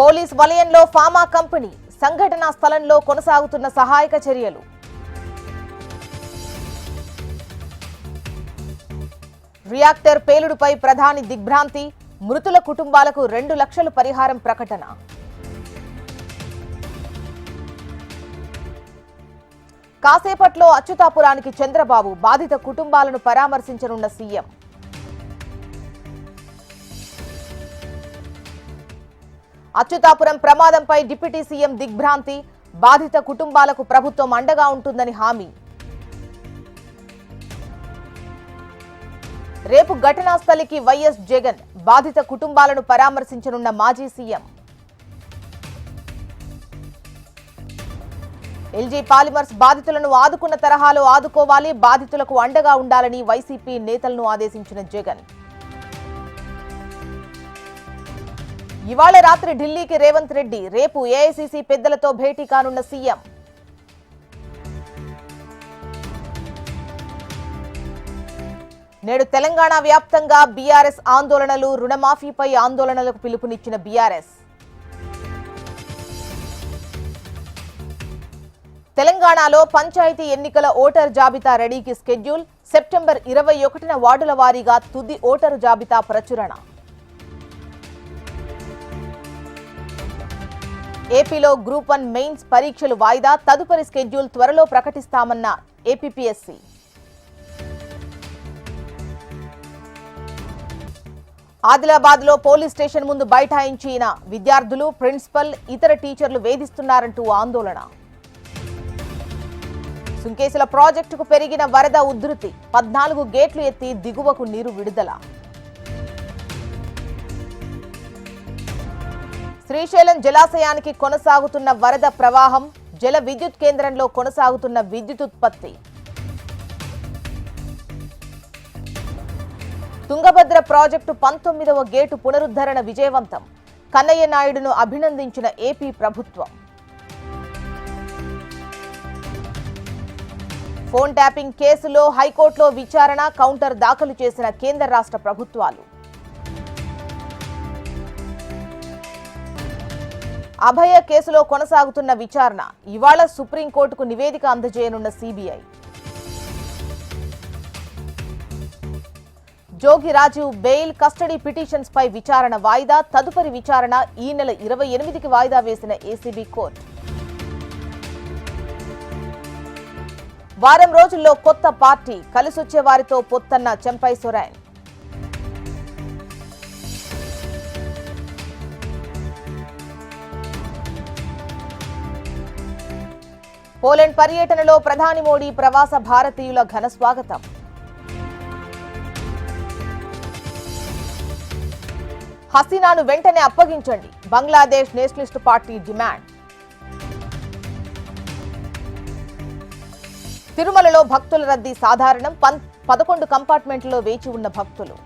Police వలయంలో Fama company సంఘటనా స్థలంలో కొనసాగుతున్న సహాయక చర్యలు. రియాక్టర్ పేలుడుపై ప్రధాని దిగ్భ్రాంతి మృతుల కుటుంబాలకు రెండు లక్షలు పరిహారం ప్రకటన. కాసేపట్లో అచ్యుతాపురానికి చంద్రబాబు బాధిత కుటుంబాలను పరామర్శించనున్న సీఎం. అచ్యుతాపురం ప్రమాదంపై డిప్యూటీ సీఎం దిగ్భ్రాంతి. బాధిత కుటుంబాలకు ప్రభుత్వం అండగా ఉంటుందని హామీ. రేపు ఘటనా స్థలికి వైఎస్ జగన్. బాధిత కుటుంబాలను పరామర్శించనున్న మాజీ సీఎం. ఎల్జీ పాలిమర్స్ బాధితులను ఆదుకున్న తరహాలో ఆదుకోవాలి బాధితులకు అండగా ఉండాలని వైసీపీ నేతలను ఆదేశించిన జగన్. ఇవాళ రాత్రి ఢిల్లీకి రేవంత్ రెడ్డి రేపు ఏఐసిసి పెద్దలతో భేటీ కానున్న సీఎం. నేడు తెలంగాణ వ్యాప్తంగా బీఆర్ఎస్ ఆందోళనలు రుణమాఫీపై ఆందోళనలకు పిలుపునిచ్చిన బీఆర్ఎస్. తెలంగాణలో పంచాయతీ ఎన్నికల ఓటర్ జాబితా రెడీకి స్కెడ్యూల్ సెప్టెంబర్ ఇరవై ఒకటిన వార్డుల వారీగా తుది ఓటరు జాబితా ప్రచురణ. ఏపీలో గ్రూప్ వన్ మెయిన్స్ పరీక్షలు వాయిదా తదుపరి స్కెడ్యూల్ త్వరలో ప్రకటిస్తామన్న ఏపీపీఎస్సీ. ఆదిలాబాద్లో పోలీస్ స్టేషన్ ముందు బైఠాయించిన విద్యార్థులు ప్రిన్సిపల్ ఇతర టీచర్లు వేధిస్తున్నారంటూ ఆందోళన. సుంకేసుల ప్రాజెక్టుకు పెరిగిన వరద ఉధృతి పద్నాలుగు గేట్లు ఎత్తి దిగువకు నీరు విడుదల. శ్రీశైలం జలాశయానికి కొనసాగుతున్న వరద ప్రవాహం జల విద్యుత్ కేంద్రంలో కొనసాగుతున్న విద్యుత్ ఉత్పత్తి. తుంగభద్ర ప్రాజెక్టు పంతొమ్మిదవ గేటు పునరుద్ధరణ విజయవంతం. కన్నయ్య నాయుడును అభినందించిన ఏపీ ప్రభుత్వం. ఫోన్ ట్యాపింగ్ కేసులో హైకోర్టులో విచారణ కౌంటర్ దాఖలు చేసిన కేంద్ర రాష్ట్ర ప్రభుత్వాలు. అభయ కేసులో కొనసాగుతున్న విచారణ ఇవాళ సుప్రీంకోర్టుకు నివేదిక అందజేయనున్న CBI. Jogi Raju bail custody petitions పై విచారణ వాయిదా తదుపరి విచారణ ఈ నెల ఇరవై ఎనిమిదికి వాయిదా వేసిన ఏసీబీ కోర్టు. వారం రోజుల్లో కొత్త పార్టీ కలిసొచ్చే వారితో పొత్తన్న చెంపై సొరైన్ పోలాండ్ పర్యటనలో ప్రధాని మోడీ ప్రవాస భారతీయుల ఘన స్వాగతం. హసీనాను వెంటనే అప్పగించండి. Bangladesh nationalist party demand. తిరుమలలో భక్తుల రద్దీ సాధారణం. పదకొండు కంపార్ట్మెంట్లలో వేచి ఉన్న భక్తులు.